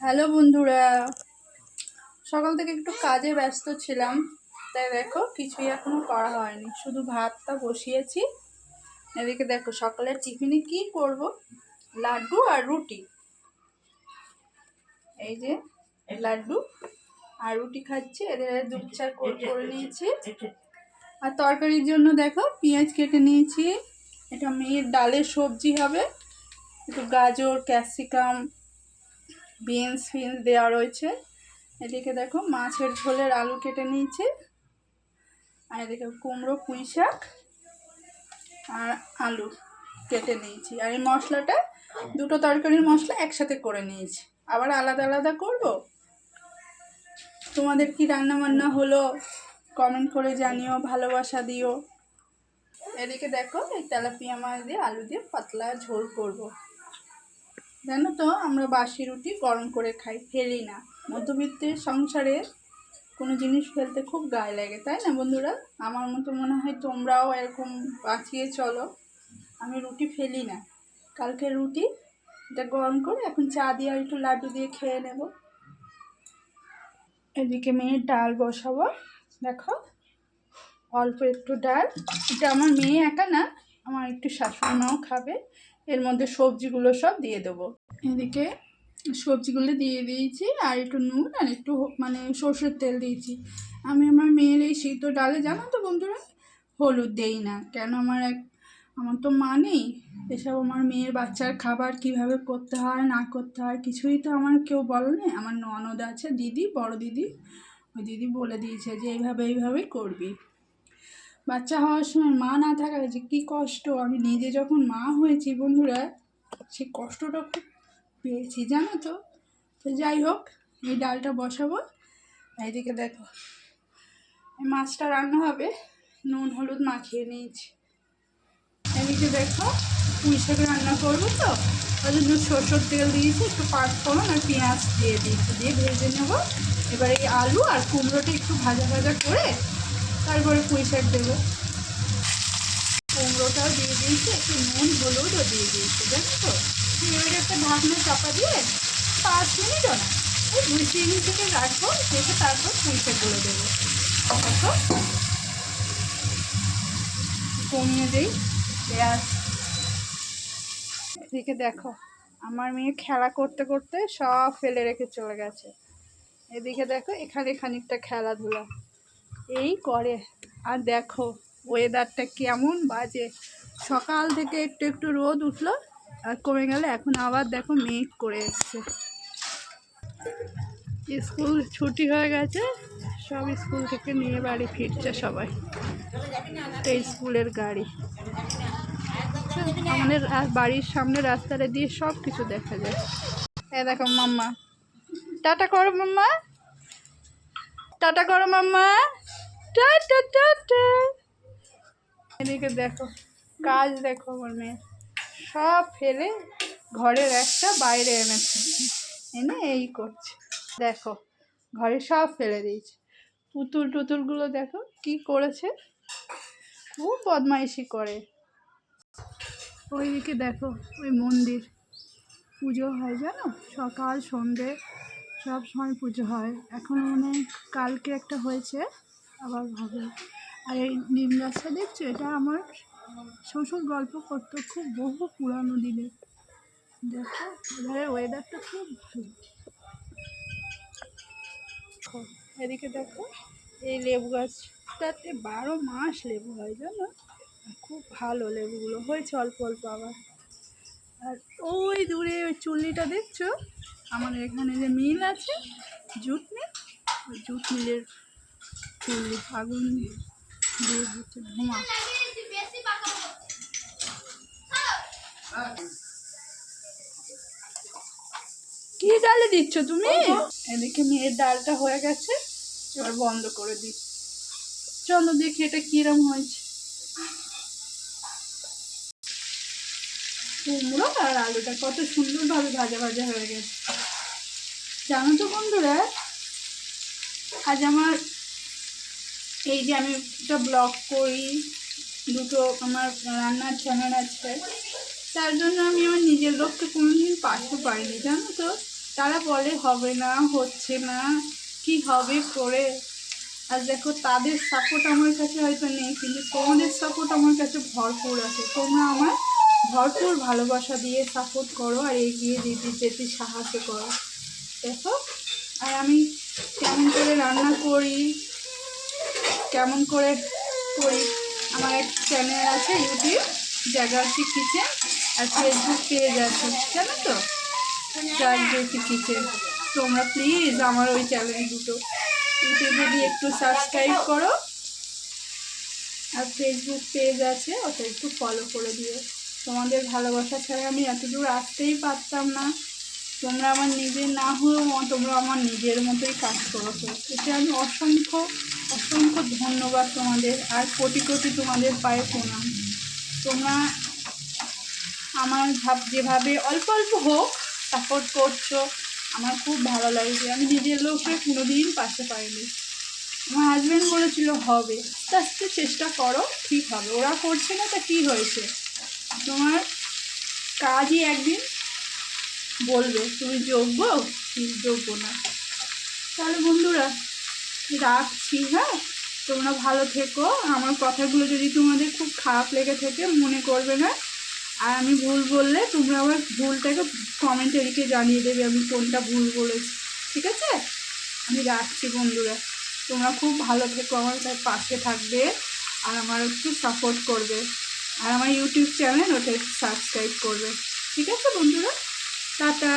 Hello বন্ধুরা। সকাল থেকে একটু কাজে ব্যস্ত ছিলাম, তাই দেখো কিছুই এখনও করা হয়নি। শুধু ভাতটা বসিয়েছি। এদিকে দেখো সকালের টিফিনে কি করব? লাড্ডু আর রুটি। এই যে লাড্ডু আর রুটি খাচ্ছি, এদের দুধ চা করে নিয়েছি। আর তরকারির জন্য দেখো পেঁয়াজ কেটে নিয়েছি। এটা মেয়ের ডালের সবজি হবে। একটু গাজর, ক্যাপসিকাম বিনস ফিনস দেওয়া রয়েছে। এদিকে দেখো মাছের ঝোলের আলু কেটে নিয়েছি। আর এদিকে কুমড়ো, পুঁই শাক আর আলু কেটে নিয়েছি। আর এই মশলাটা, দুটো তরকারির মশলা একসাথে করে নিয়েছি। আবার আলাদা আলাদা করব? তোমাদের কি রান্না বান্না হলো? কমেন্ট করে জানিও, ভালোবাসা দিও। এদিকে দেখো এই তেলাপিয়া মাছ দিয়ে আলু দিয়ে পাতলা ঝোল করব। জানো তো, আমরা বাসি রুটি গরম করে খাই, ফেলি না। মধ্যবিত্তের সংসারে কোনো জিনিস ফেলতে খুব গায়ে লাগে, তাই না বন্ধুরা? আমার মতো মনে হয় তোমরাও এরকম বাঁচিয়ে চলো, আমি রুটি ফেলি না। কালকে রুটি, এটা গরম করে এখন চা দিয়ে আর একটু লাড্ডু দিয়ে খেয়ে নেব। এদিকে মেয়ের ডাল বসাবো, দেখো। অল্প একটু ডাল, এটা আমার মেয়ে একা না, আমার একটু শাশুড়ি মাও খাবে। এর মধ্যে সবজিগুলো সব দিয়ে দেবো। এদিকে সবজিগুলো দিয়ে দিয়েছি, আর একটু নুন আর একটু মানে সর্ষের তেল দিয়েছি। আমি আমার মেয়ের এই সিদ্ধ ডালে, জানো তো বন্ধুরা? হলুদ দেই না, কেন আমার এক আমার তো মা নেই। এসব আমার মেয়ের বাচ্চার খাবার কীভাবে করতে হয়, না করতে হয়, কিছুই তো আমার কেউ বলেনি আমার ননদ আছে, দিদি, বড় দিদি। ওই দিদি বলে দিয়েছে যে এইভাবে এইভাবেই করবি। বাচ্চা হওয়ার সময় মা না থাকা যে কী কষ্ট। আমি নিজে যখন মা হয়েছি বন্ধুরা, সেই কষ্টটা খুব পেয়েছি, জানো তো? তো যাই হোক, এই ডালটা বসাবো। এইদিকে দেখো মাছটা রান্না হবে। নুন, হলুদ মাখিয়ে নিয়েছি। এদিকে দেখো, পুঁই শাক রান্না করব তো, ওই জন্য সরষের তেল দিয়েছি, একটু পাঁচফোড়ন আর পেঁয়াজ দিয়ে দিয়েছি, দিয়ে ভেজে নেব। এবার এই আলু আর কুমড়োটা একটু ভাজা ভাজা করে তারপরে পুঁই শাক দেবো। কুমড়োটাও দিয়ে দিয়েছি, একটু নুন, হলুদও দিয়ে দিয়েছি, জানো তো? এবারে একটা ঢাকনা চাপা দিয়ে পাঁচ মিনিটও না ওই দুই তিন থেকে রাখব, রেখে তারপর পুঁই শাকগুলো দেবো। কমিয়ে দিই পেঁয়াজ। এদিকে দেখো, আমার মেয়ে খেলা করতে করতে সব ফেলে রেখে চলে গেছে। এদিকে দেখো, এখানে খানিকটা খেলাধুলা। এই করে। আর দেখো ওয়েদারটা কেমন বাজে। সকাল থেকে একটু একটু রোদ উঠল, আর কমে গেলে এখন আবার দেখো মেঘ করে এসছে। স্কুল ছুটি হয়ে গেছে, সব স্কুল থেকে নিয়ে বাড়ি ফিরছে সবাই। এই স্কুলের গাড়ি। আমাদের বাড়ির সামনে রাস্তাটা দিয়ে সব কিছু দেখা যায়। এ দেখো মাম্মা। টাটা করো মাম্মা। টাটা করো মাম্মা। টাটা টাটা এদিকে দেখো, কাজ দেখো আমার মেয়ে। সব ফেলে ঘরের একটা বাইরে এনেছে। এনে এই করছে। দেখো, ঘরে সব ফেলে দিয়েছে। পুতুল টুতুলগুলো দেখো, কি করেছে? খুব বদমাইশি করে। ওইদিকে দেখো, ওই মন্দির। পুজো হয়, জানো? সকাল, সন্ধে, সব সময় পুজো হয়। এখন মনে কালকে একটা হয়েছে। আবার হবে। আর এই নিম গাছটা দেখছ? এটা আমার শ্বশুর গল্প করতো খুব, বহু পুরানো দিনের। দেখো, এবারে ওয়েদারটা খুব ভালো। এদিকে দেখো, এই লেবু গাছটাতে বারো মাস লেবু হয়, জানো? খুব ভালো লেবুগুলো হয়েছে অল্প অল্প আবার। আর ওই দূরে ওই চুল্লিটা দেখছ? আমাদের এখানে যে মিল আছে জুট মিল ওই জুট মিলের চুল্লি আগুন দিয়ে হচ্ছে ধোঁয়া। কি ডালে দিচ্ছ তুমি? এদিকে মেয়ের ডালটা হয়ে গেছে এবার বন্ধ করে দিই। চলো দেখি এটা কিরম হয়েছে। কুমড়ো আর আলুটা কত সুন্দরভাবে ভাজা ভাজা হয়ে গেছে। জানো তো বন্ধুরা আজ আমার এই যে আমি একটা ব্লগ করি, দুটো আমার রান্নার চ্যানেল আছে। তার জন্য আমি আমার নিজের লোককে কোনোদিন পাশে পাইনি, জানো তো? তারা বলে, হবে না, হচ্ছে না, কি হবে করে আর দেখো, তাদের সাপোর্ট আমার কাছে হয়তো নেই, কিন্তু তোমাদের সাপোর্ট আমার কাছে ভরপুর আছে। তোমরা আমার ভরপুর ভালোবাসা দিয়ে সাপোর্ট করো আর এগিয়ে দিতে যেতে সাহায্য করো। দেখো? আর আমি কেমন করে রান্না করি কেমন করে করি আমার এক চ্যানেল আছে ইউটিউব জাগার্সি কিচেন, আর ফেসবুক পেজ আছে, জানো তো? জাগার্সি কিচেন। তোমরা প্লিজ আমার ওই চ্যানেল দুটো। ইউটিউবে দিয়ে একটু সাবস্ক্রাইব করো। আর ফেসবুক পেজ আছে, ওটা একটু ফলো করে দিও। তোমাদের ভালোবাসা ছাড়া আমি এত দূর আসতেই পারতাম না। তোমরা আমার নিজের না হলেও তোমরা আমার নিজের মতোই কাজ করেছ। এতে আমি অসংখ্য অসংখ্য ধন্যবাদ তোমাদের, আর কোটি কোটি তোমাদের পায়ে প্রণাম। তোমরা আমার ভাব, যেভাবে অল্প অল্প হোক সাপোর্ট করছ, আমার খুব ভালো লাগছে। আমি নিজের লোককে কোনোদিন পাশে পাইনি। আমার হাজব্যান্ড বলেছিল, হবে। আস্তে আস্তে চেষ্টা করো, ঠিক হবে। ওরা করছে না, তা কী হয়েছে? তোমার কাজই একদিন বলবে, তুমি যোগ্য? কি যোগ্য না। তাহলে বন্ধুরা, রাখছি হ্যাঁ? তোমরা ভালো থেকো। আমার কথাগুলো যদি তোমাদের খুব খারাপ লেগে থাকে, মনে করবে না। আর আমি ভুল বললে তোমরা আমার ভুলটাকে কমেন্টে লিখে জানিয়ে দেবে আমি কোনটা ভুল বলেছি, ঠিক আছে? আমি রাখছি বন্ধুরা। তোমরা খুব ভালো থেকো, আমার তার পাশে থাকবে আর আমার একটু সাপোর্ট করবে। আর আমার ইউটিউব চ্যানেল ওটা সাবস্ক্রাইব করবে, ঠিক আছে বন্ধুরা? টাটা।